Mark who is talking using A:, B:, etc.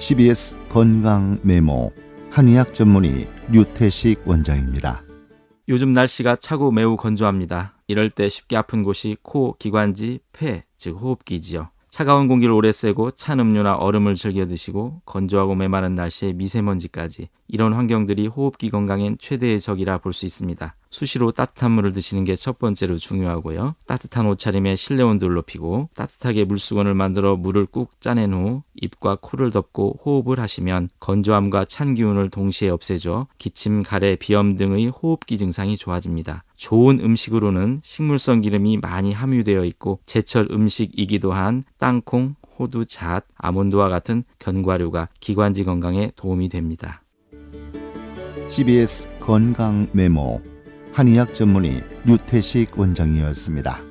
A: CBS 건강 메모 한의학 전문의 류태식 원장입니다.
B: 요즘 날씨가 차고 매우 건조합니다. 이럴 때 쉽게 아픈 곳이 코, 기관지, 폐, 즉 호흡기지요. 차가운 공기를 오래 쐬고 찬 음료나 얼음을 즐겨 드시고 건조하고 메마른 날씨에 미세먼지까지 이런 환경들이 호흡기 건강엔 최대의 적이라 볼 수 있습니다. 수시로 따뜻한 물을 드시는 게 첫 번째로 중요하고요. 따뜻한 옷차림에 실내 온도를 높이고 따뜻하게 물수건을 만들어 물을 꾹 짜낸 후 입과 코를 덮고 호흡을 하시면 건조함과 찬 기운을 동시에 없애줘 기침, 가래, 비염 등의 호흡기 증상이 좋아집니다. 좋은 음식으로는 식물성 기름이 많이 함유되어 있고 제철 음식이기도 한 땅콩, 호두, 잣, 아몬드와 같은 견과류가 기관지 건강에 도움이 됩니다.
A: CBS 건강 메모 한의학 전문의 류태식 원장이었습니다.